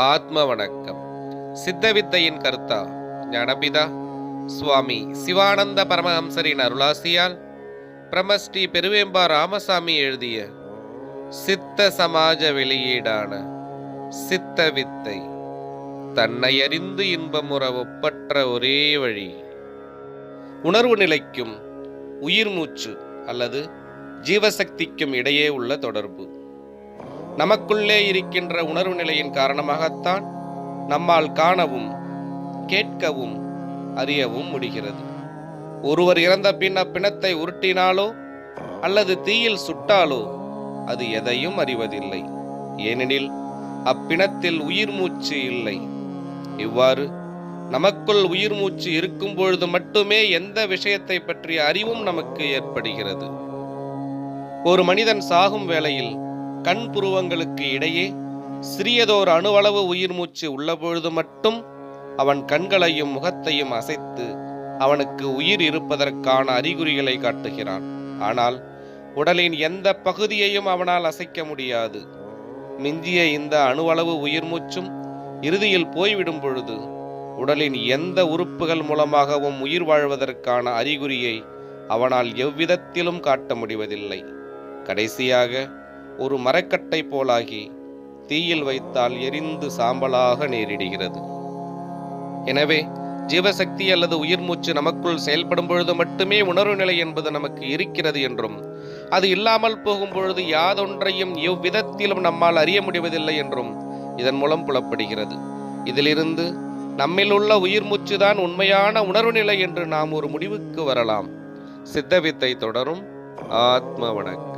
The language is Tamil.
ஆத்ம வணக்கம் சித்தவித்தையின் கர்த்தா? ஞானபிதா. சுவாமி சிவானந்த பரமஹம்சரின் அருளாசியால் பிரமஸ்ரீ பெருவேம்பா ராமசாமி எழுதிய சித்த சமாஜ வெளியீடான சித்த வித்தை தன்னை அறிந்து இன்பமுற ஒப்பற்ற ஒரே வழி. உணர்வு நிலைக்கும் உயிர் மூச்சு அல்லது ஜீவசக்திக்கும் இடையே உள்ள தொடர்பு. நமக்குள்ளே இருக்கின்ற உணர்வு நிலையின் காரணமாகத்தான் நம்மால் காணவும் கேட்கவும் அறியவும் முடிகிறது. ஒருவர் இறந்த பின் அப்பிணத்தை உருட்டினாலோ அல்லது தீயில் சுட்டாலோ அது எதையும் அறிவதில்லை. ஏனெனில் அப்பிணத்தில் உயிர் மூச்சு இல்லை. இவ்வாறு நமக்குள் உயிர் மூச்சு இருக்கும் பொழுது மட்டுமே எந்த விஷயத்தை பற்றிய அறிவும் நமக்கு ஏற்படுகிறது. ஒரு மனிதன் சாகும் வேளையில் கண் புருவங்களுக்கு இடையே சிறியதோர் அணுவளவு உயிர் மூச்சு உள்ள பொழுது மட்டும் அவன் கண்களையும் முகத்தையும் அசைத்து அவனுக்கு உயிர் இருப்பதற்கான அறிகுறிகளை காட்டுகிறான். ஆனால் உடலின் எந்த பகுதியையும் அவனால் அசைக்க முடியாது. மிஞ்சிய இந்த அணுவளவு உயிர் மூச்சும் இறுதியில் போய்விடும் பொழுது உடலின் எந்த உறுப்புகள் மூலமாகவும் உயிர் வாழ்வதற்கான அறிகுறியை அவனால் எவ்விதத்திலும் காட்ட முடிவதில்லை. கடைசியாக ஒரு மரக்கட்டை போலாகி தீயில் வைத்தால் எரிந்து சாம்பலாக நேரிடுகிறது. எனவே ஜீவசக்தி அல்லது உயிர் மூச்சு நமக்குள் செயல்படும் பொழுது மட்டுமே உணர்வு நிலை என்பது நமக்கு இருக்கிறது என்றும் அது இல்லாமல் போகும் பொழுது யாதொன்றையும் எவ்விதத்திலும் நம்மால் அறிய முடிவதில்லை என்றும் இதன் மூலம் புலப்படுகிறது. இதிலிருந்து நம்மில் உள்ள உயிர் மூச்சுதான் உண்மையான உணர்வு நிலை என்று நாம் ஒரு முடிவுக்கு வரலாம். சித்தவித்தை தொடரும். ஆத்ம வணக்கம்.